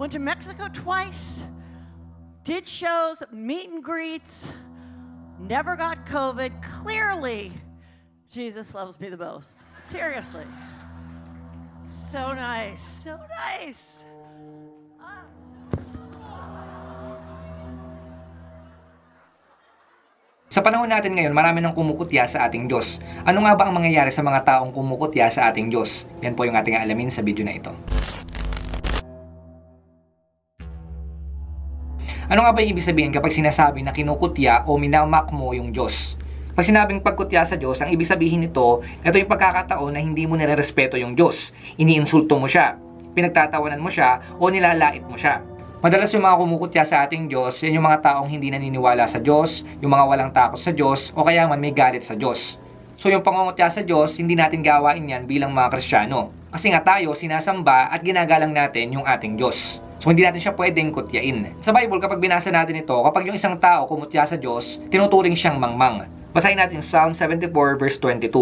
went to Mexico twice, did shows, meet and greets, never got COVID. Clearly, Jesus loves me the most. Seriously. So nice. So nice. Sa panahon natin ngayon, marami nang kumukutya sa ating Diyos. Ano nga ba ang mangyayari sa mga taong kumukutya sa ating Diyos? Yan po yung ating alamin sa video na ito. Ano nga ba yung ibig sabihin kapag sinasabi na kinukutya o minamak mo yung Diyos? Pag sinabing pagkutya sa Diyos, ang ibig sabihin nito, ito yung pagkakataon na hindi mo nire-respeto yung Diyos. Iniinsulto mo siya, pinagtatawanan mo siya, o nilalait mo siya. Madalas yung mga kumukutya sa ating Diyos, yan yung mga taong hindi naniniwala sa Diyos, yung mga walang takot sa Diyos, o kaya man may galit sa Diyos. So yung pangungutya sa Diyos, hindi natin gawain yan bilang mga Kristiyano. Kasi nga tayo, sinasamba at ginagalang natin yung ating Diyos. So hindi natin siya pwedeng kutyain. Sa Bible, kapag binasa natin ito, kapag yung isang tao kumutya sa Diyos, tinuturing siyang mangmang. Basahin natin Psalm 74 verse 22.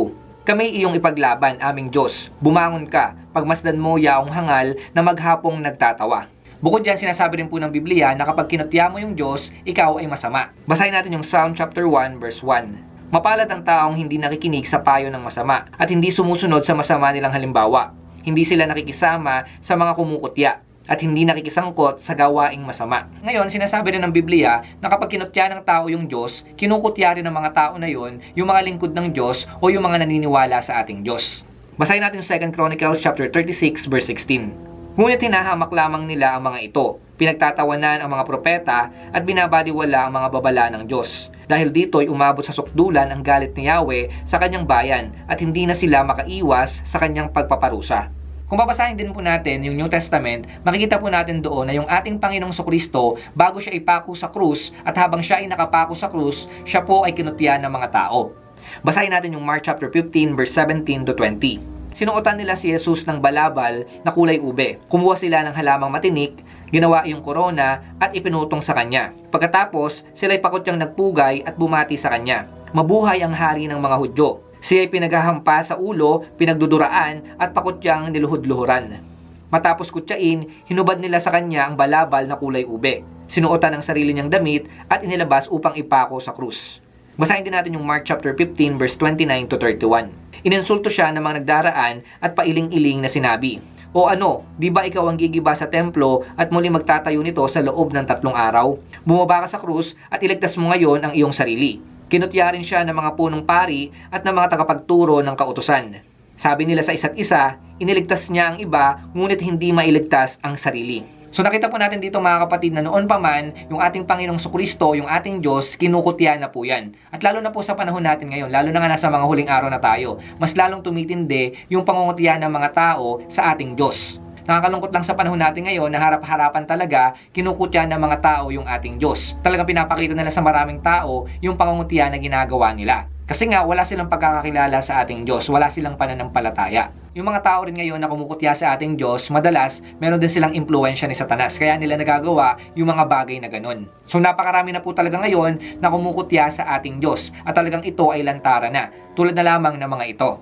Kami iyong ipaglaban, aming Diyos. Bumangon ka, pagmasdan mo yaong hangal na maghapong nagtatawa. Bukod dyan, sinasabi rin po ng Biblia na kapag kinutya mo yung Diyos, ikaw ay masama. Basahin natin yung Psalm chapter 1 verse 1. Mapalad ang taong hindi nakikinig sa payo ng masama at hindi sumusunod sa masama nilang halimbawa. Hindi sila nakikisama sa mga kumukutya at hindi nakikisangkot sa gawaing masama. Ngayon, sinasabi rin ng Biblia na kapag kinutya ng tao yung Diyos, kinukutya rin ng mga tao na yon yung mga lingkod ng Diyos o yung mga naniniwala sa ating Diyos. Basahin natin 2 Chronicles chapter 36 verse 16. Ngunit hinahamak lamang nila ang mga ito, pinagtatawanan ang mga propeta at binabaliwala ang mga babala ng Diyos. Dahil dito'y umabot sa sukdulan ang galit ni Yahweh sa kanyang bayan at hindi na sila makaiwas sa kanyang pagpaparusa. Kung babasahin din po natin yung New Testament, makikita po natin doon na yung ating Panginoong Kristo bago siya ipako sa krus at habang siya ay nakapako sa krus, siya po ay kinutya ng mga tao. Basahin natin yung Mark chapter 15 verse 17 to 20 sinuotan nila si Jesus ng balabal na kulay ube. Kumuha sila ng halamang matinik, ginawa yung korona at ipinutong sa kanya. Pagkatapos, sila'y pakutyang nagpugay at bumati sa kanya. Mabuhay ang hari ng mga Hudyo. Siya ay pinaghahampa sa ulo, pinagduduraan at pakutyang niluhod-luhuran. Matapos kutyain, hinubad nila sa kanya ang balabal na kulay ube. Sinuotan ang sarili niyang damit at inilabas upang ipako sa krus. Basahin din natin yung Mark chapter 15 verse 29 to 31. Ininsulto siya ng mga nagdaraan at pailing-iling na sinabi, O ano, di ba ikaw ang gigiba sa templo at muli magtatayo nito sa loob ng tatlong araw? Bumaba ka sa krus at iligtas mo ngayon ang iyong sarili. Kinutya rin siya ng mga punong pari at ng mga tagapagturo ng kautusan. Sabi nila sa isa't isa, iniligtas niya ang iba ngunit hindi mailigtas ang sarili. So nakita po natin dito mga kapatid na noon pa man, yung ating Panginoong Sukristo, yung ating Diyos, kinukutya na po yan. At lalo na po sa panahon natin ngayon, lalo na nga nasa mga huling araw na tayo, mas lalong tumitindi yung pangungutya ng mga tao sa ating Diyos. Nakakalungkot lang sa panahon natin ngayon na harap-harapan talaga kinukutya ng mga tao yung ating Diyos. Talagang pinapakita nila sa maraming tao yung pangungutya na ginagawa nila. Kasi nga, wala silang pagkakakilala sa ating Diyos. Wala silang pananampalataya. Yung mga tao rin ngayon na kumukutya sa ating Diyos, madalas, meron din silang impluensya ni Satanas. Kaya nila nagagawa yung mga bagay na ganun. So napakarami na po talaga ngayon na kumukutya sa ating Diyos. At talagang ito ay lantara na. Tulad na lamang ng mga ito.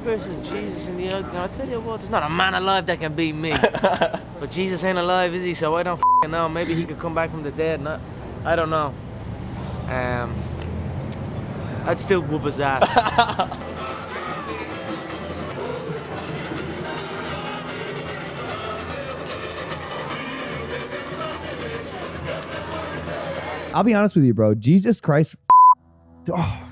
Versus Jesus in the octagon. I tell you what, there's not a man alive that can beat me. but Jesus ain't alive, is he? So I don't fing know. Maybe he could come back from the dead. Not, I don't know. Um, I'd still whoop his ass. I'll be honest with you, bro. Jesus Christ, oh,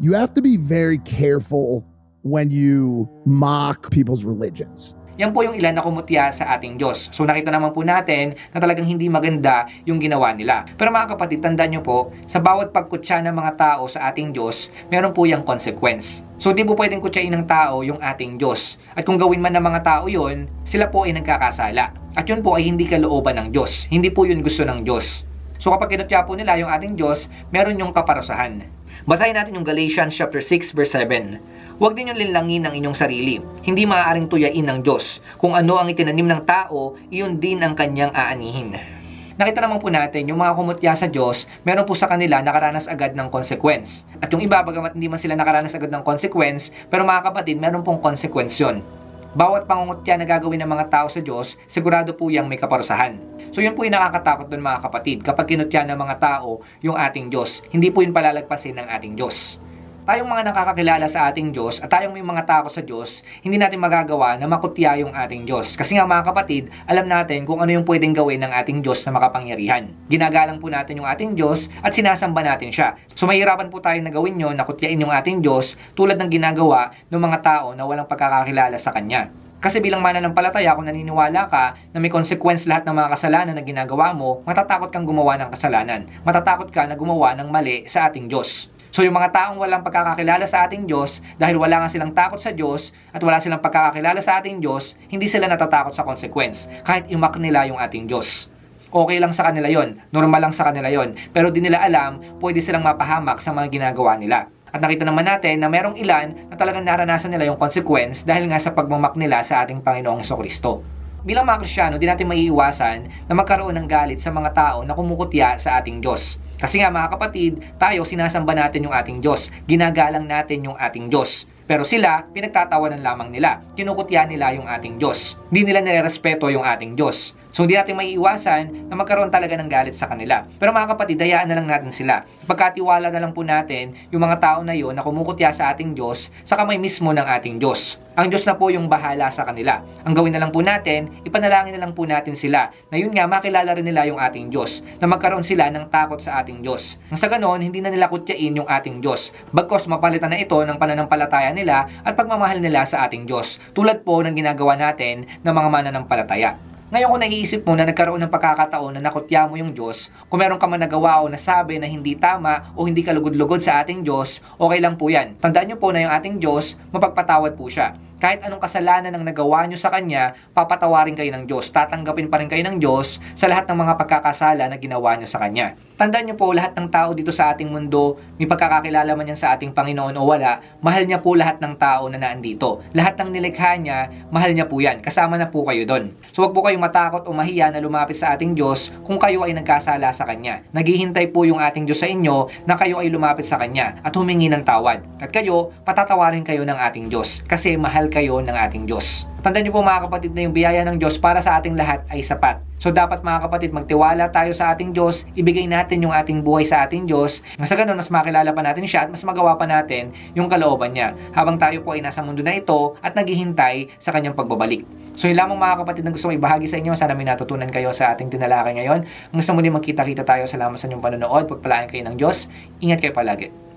you have to be very careful when you mock people's religions. Yan po yung ilan na kumutya sa ating Diyos. So nakita naman po natin na talagang hindi maganda yung ginawa nila. Pero mga kapatid, tandaan nyo po, sa bawat pagkutya ng mga tao sa ating Diyos, meron po yung consequence. So di po pwedeng kutyain ng tao yung ating Diyos. At kung gawin man ng mga tao yon, sila po ay nagkakasala. At yun po ay hindi kalooban ng Diyos. Hindi po yun gusto ng Diyos. So kapag kinutya po nila yung ating Diyos, meron yung kaparusahan. Basahin natin yung Galatians chapter 6 verse 7. Huwag din yung linlangin ang inyong sarili. Hindi maaaring tuyain ng Diyos. Kung ano ang itinanim ng tao, iyon din ang kanyang aanihin. Nakita naman po natin, yung mga kumutya sa Diyos, meron po sa kanila nakaranas agad ng consequence. At yung iba, bagamat hindi man sila nakaranas agad ng consequence, pero mga kapatid, meron pong consequence yun. Bawat pangungutya na gagawin ng mga tao sa Diyos, sigurado po yung may kaparusahan. So yun po yung nakakatakot doon mga kapatid, kapag kinutya ng mga tao yung ating Diyos. Hindi po yun palalagpasin ng ating Diyos. Tayong mga nakakakilala sa ating Diyos at tayong may mga takot sa Diyos, hindi natin magagawa na makutya yung ating Diyos. Kasi nga mga kapatid, alam natin kung ano yung pwedeng gawin ng ating Diyos na makapangyarihan. Ginagalang po natin yung ating Diyos at sinasamba natin siya. So mahirapan po tayo na gawin yun, na kutyain yung ating Diyos tulad ng ginagawa ng mga tao na walang pagkakakilala sa Kanya. Kasi bilang mananampalataya, kung naniniwala ka na may consequence lahat ng mga kasalanan na ginagawa mo, matatakot kang gumawa ng kasalanan. Matatakot ka na gumawa ng mali sa ating Diyos. So yung mga taong walang pagkakakilala sa ating Diyos, dahil wala nga silang takot sa Diyos at wala silang pagkakakilala sa ating Diyos, hindi sila natatakot sa consequence, kahit imak nila yung ating Diyos. Okay lang sa kanila yon, normal lang sa kanila yon, pero di nila alam, pwede silang mapahamak sa mga ginagawa nila. At nakita naman natin na merong ilan na talagang naranasan nila yung consequence dahil nga sa pagmamak nila sa ating Panginoong Kristo. Bilang mga Krisyano, di natin maiiwasan na magkaroon ng galit sa mga tao na kumukutya sa ating Diyos. Kasi nga mga kapatid, tayo sinasamba natin yung ating Diyos. Ginagalang natin yung ating Diyos. Pero sila, pinagtatawanan lamang nila. Kinukutya nila yung ating Diyos. Hindi nila nirerespeto yung ating Diyos. So hindi natin maiiwasan na magkaroon talaga ng galit sa kanila. Pero mga kapatid, hayaan na lang natin sila. Pagkatiwala na lang po natin yung mga tao na yon na kumukutya sa ating Diyos sa kamay mismo ng ating Diyos. Ang Diyos na po yung bahala sa kanila. Ang gawin na lang po natin, ipanalangin na lang po natin sila na yun nga makilala rin nila yung ating Diyos, na magkaroon sila ng takot sa ating Diyos. Nang sa ganon, hindi na nila kutyain yung ating Diyos. Bagkos mapalitan na ito ng pananampalataya nila at pagmamahal nila sa ating Diyos. Tulad po ng ginagawa natin ng mga mananampalataya. Ngayon kung naiisip mo na nagkaroon ng pagkakataon na nakutya mo yung Diyos, kung meron ka man nagawa o nasabi na hindi tama o hindi ka lugod-lugod sa ating Diyos, okay lang po yan. Tandaan nyo po na yung ating Diyos, mapagpatawad po siya. Kahit anong kasalanan ang nagawa nyo sa Kanya, papatawarin kayo ng Diyos. Tatanggapin pa rin kayo ng Diyos sa lahat ng mga pagkakasala na ginawa nyo sa Kanya. Tandaan nyo po, lahat ng tao dito sa ating mundo, may pagkakakilala man yan sa ating Panginoon o wala, mahal niya po lahat ng tao na naandito. Lahat ng nilikha niya, mahal niya po yan. Kasama na po kayo doon. So wag po kayong matakot o mahiya na lumapit sa ating Diyos kung kayo ay nagkasala sa Kanya. Naghihintay po yung ating Diyos sa inyo na kayo ay lumapit sa Kanya at humingi ng tawad. At kayo, patatawarin kayo ng ating Diyos kasi mahal kayo ng ating Diyos. Tandaan niyo po mga kapatid na yung biyaya ng Diyos para sa ating lahat ay sapat. So dapat mga kapatid, magtiwala tayo sa ating Diyos, ibigay natin yung ating buhay sa ating Diyos, sa ganun mas makilala pa natin siya at mas magawa pa natin yung kalooban niya habang tayo po ay nasa mundo na ito at naghihintay sa kanyang pagbabalik. So yun lamang mga kapatid na gusto kong ibahagi sa inyo, sana may natutunan kayo sa ating tinalakay ngayon. Hanggang muli magkita-kita tayo, salamat sa inyong panonood, pagpalaan kayo ng Diyos, ingat kayo palagi.